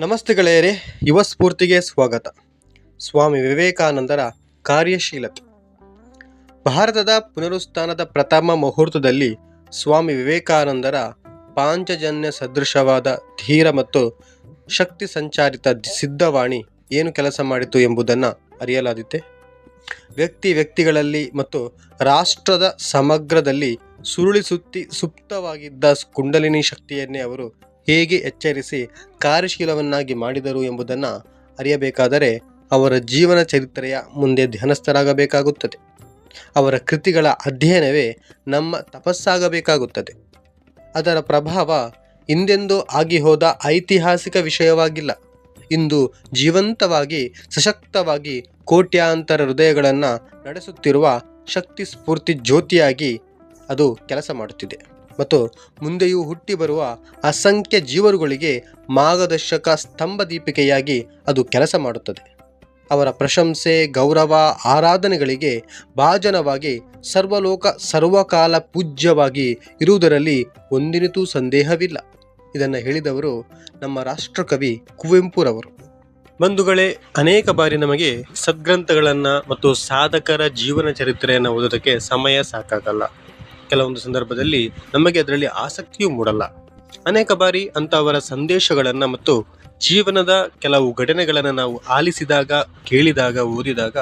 ನಮಸ್ತೆ ಗೆಳೆಯರೇ ಯುವ ಸ್ಫೂರ್ತಿಗೆ ಸ್ವಾಗತ. ಸ್ವಾಮಿ ವಿವೇಕಾನಂದರ ಕಾರ್ಯಶೀಲತೆ. ಭಾರತದ ಪುನರುತ್ಥಾನದ ಪ್ರಥಮ ಮುಹೂರ್ತದಲ್ಲಿ ಸ್ವಾಮಿ ವಿವೇಕಾನಂದರ ಪಾಂಚಜನ್ಯ ಸದೃಶವಾದ ಧೀರ ಮತ್ತು ಶಕ್ತಿ ಸಂಚಾರಿತ ಸಿದ್ಧವಾಣಿ ಏನು ಕೆಲಸ ಮಾಡಿತು ಎಂಬುದನ್ನು ಅರಿಯಲಾದಿತ್ತೆ. ವ್ಯಕ್ತಿ ವ್ಯಕ್ತಿಗಳಲ್ಲಿ ಮತ್ತು ರಾಷ್ಟ್ರದ ಸಮಗ್ರದಲ್ಲಿ ಸುರುಳಿ ಸುತ್ತಿ ಸುಪ್ತವಾಗಿದ್ದ ಕುಂಡಲಿನಿ ಶಕ್ತಿಯನ್ನೇ ಅವರು ಹೇಗೆ ಎಚ್ಚರಿಸಿ ಕಾರ್ಯಶೀಲವನ್ನಾಗಿ ಮಾಡಿದರು ಎಂಬುದನ್ನು ಅರಿಯಬೇಕಾದರೆ ಅವರ ಜೀವನ ಚರಿತ್ರೆಯ ಮುಂದೆ ಧ್ಯಾನಸ್ಥರಾಗಬೇಕಾಗುತ್ತದೆ. ಅವರ ಕೃತಿಗಳ ಅಧ್ಯಯನವೇ ನಮ್ಮ ತಪಸ್ಸಾಗಬೇಕಾಗುತ್ತದೆ. ಅದರ ಪ್ರಭಾವ ಹಿಂದೆಂದೂ ಆಗಿ ಹೋದ ಐತಿಹಾಸಿಕ ವಿಷಯವಾಗಿಲ್ಲ. ಇಂದು ಜೀವಂತವಾಗಿ, ಸಶಕ್ತವಾಗಿ ಕೋಟ್ಯಾಂತರ ಹೃದಯಗಳನ್ನು ನಡೆಸುತ್ತಿರುವ ಶಕ್ತಿ ಸ್ಫೂರ್ತಿ ಜ್ಯೋತಿಯಾಗಿ ಅದು ಕೆಲಸ ಮಾಡುತ್ತಿದೆ. ಮತ್ತು ಮುಂದೆಯೂ ಹುಟ್ಟಿ ಬರುವ ಅಸಂಖ್ಯ ಜೀವರುಗಳಿಗೆ ಮಾರ್ಗದರ್ಶಕ ಸ್ತಂಭ ದೀಪಿಕೆಯಾಗಿ ಅದು ಕೆಲಸ ಮಾಡುತ್ತದೆ. ಅವರ ಪ್ರಶಂಸೆ, ಗೌರವ, ಆರಾಧನೆಗಳಿಗೆ ಭಾಜನವಾಗಿ ಸರ್ವಲೋಕ ಸರ್ವಕಾಲ ಪೂಜ್ಯವಾಗಿ ಇರುವುದರಲ್ಲಿ ಒಂದಿನಿತೂ ಸಂದೇಹವಿಲ್ಲ. ಇದನ್ನು ಹೇಳಿದವರು ನಮ್ಮ ರಾಷ್ಟ್ರಕವಿ ಕುವೆಂಪುರವರು. ಬಂಧುಗಳೇ, ಅನೇಕ ಬಾರಿ ನಮಗೆ ಸದ್ಗ್ರಂಥಗಳನ್ನು ಮತ್ತು ಸಾಧಕರ ಜೀವನ ಚರಿತ್ರೆಯನ್ನು ಓದೋದಕ್ಕೆ ಸಮಯ ಸಾಕಾಗಲ್ಲ. ಕೆಲವೊಂದು ಸಂದರ್ಭದಲ್ಲಿ ನಮಗೆ ಅದರಲ್ಲಿ ಆಸಕ್ತಿಯೂ ಮೂಡಲ್ಲ. ಅನೇಕ ಬಾರಿ ಅಂಥವರ ಸಂದೇಶಗಳನ್ನು ಮತ್ತು ಜೀವನದ ಕೆಲವು ಘಟನೆಗಳನ್ನು ನಾವು ಆಲಿಸಿದಾಗ, ಕೇಳಿದಾಗ, ಓದಿದಾಗ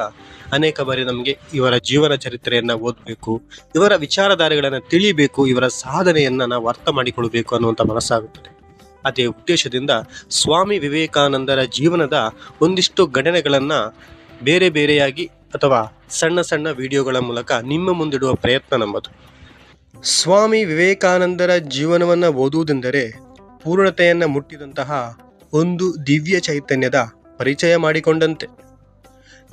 ಅನೇಕ ಬಾರಿ ನಮಗೆ ಇವರ ಜೀವನ ಚರಿತ್ರೆಯನ್ನು ಓದಬೇಕು, ಇವರ ವಿಚಾರಧಾರೆಗಳನ್ನು ತಿಳಿಬೇಕು, ಇವರ ಸಾಧನೆಯನ್ನು ನಾವು ಅರ್ಥ ಮಾಡಿಕೊಳ್ಬೇಕು ಅನ್ನುವಂಥ ಮನಸ್ಸಾಗುತ್ತದೆ. ಅದೇ ಉದ್ದೇಶದಿಂದ ಸ್ವಾಮಿ ವಿವೇಕಾನಂದರ ಜೀವನದ ಒಂದಿಷ್ಟು ಘಟನೆಗಳನ್ನು ಬೇರೆ ಬೇರೆಯಾಗಿ ಅಥವಾ ಸಣ್ಣ ಸಣ್ಣ ವಿಡಿಯೋಗಳ ಮೂಲಕ ನಿಮ್ಮ ಮುಂದಿಡುವ ಪ್ರಯತ್ನ ನಮ್ಮದು. ಸ್ವಾಮಿ ವಿವೇಕಾನಂದರ ಜೀವನವನ್ನು ಓದುವುದೆಂದರೆ ಪೂರ್ಣತೆಯನ್ನು ಮುಟ್ಟಿದಂತಹ ಒಂದು ದಿವ್ಯ ಚೈತನ್ಯದ ಪರಿಚಯ ಮಾಡಿಕೊಂಡಂತೆ.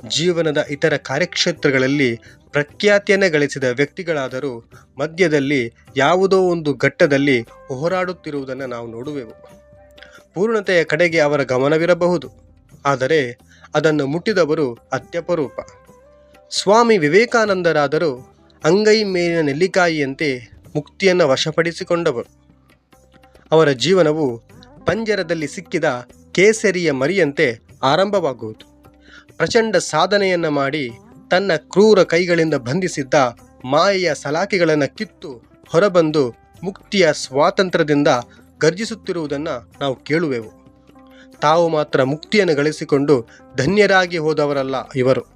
ಜೀವನದ ಇತರ ಕಾರ್ಯಕ್ಷೇತ್ರಗಳಲ್ಲಿ ಪ್ರಖ್ಯಾತಿಯನ್ನು ಗಳಿಸಿದ ವ್ಯಕ್ತಿಗಳಾದರೂ ಮಧ್ಯದಲ್ಲಿ ಯಾವುದೋ ಒಂದು ಘಟ್ಟದಲ್ಲಿ ಹೋರಾಡುತ್ತಿರುವುದನ್ನು ನಾವು ನೋಡುವೆವು. ಪೂರ್ಣತೆಯ ಕಡೆಗೆ ಅವರ ಗಮನವಿರಬಹುದು. ಆದರೆ ಅದನ್ನು ಮುಟ್ಟಿದವರು ಅತ್ಯಪರೂಪ. ಸ್ವಾಮಿ ವಿವೇಕಾನಂದರಾದರೂ ಅಂಗೈ ಮೇಲಿನ ನೆಲ್ಲಿಕಾಯಿಯಂತೆ ಮುಕ್ತಿಯನ್ನು ವಶಪಡಿಸಿಕೊಂಡವರು ಅವರ ಜೀವನವು ಪಂಜರದಲ್ಲಿ ಸಿಕ್ಕಿದ ಕೇಸರಿಯ ಮರಿಯಂತೆ ಆರಂಭವಾಗುವುದು. ಪ್ರಚಂಡ ಸಾಧನೆಯನ್ನು ಮಾಡಿ ತನ್ನ ಕ್ರೂರ ಕೈಗಳಿಂದ ಬಂಧಿಸಿದ್ದ ಮಾಯೆಯ ಸಲಾಕೆಗಳನ್ನು ಕಿತ್ತು ಹೊರಬಂದು ಮುಕ್ತಿಯ ಸ್ವಾತಂತ್ರ್ಯದಿಂದ ಗರ್ಜಿಸುತ್ತಿರುವುದನ್ನು ನಾವು ಕೇಳುವೆವು. ತಾವು ಮಾತ್ರ ಮುಕ್ತಿಯನ್ನು ಗಳಿಸಿಕೊಂಡು ಧನ್ಯರಾಗಿ ಹೋದವರಲ್ಲ ಇವರು.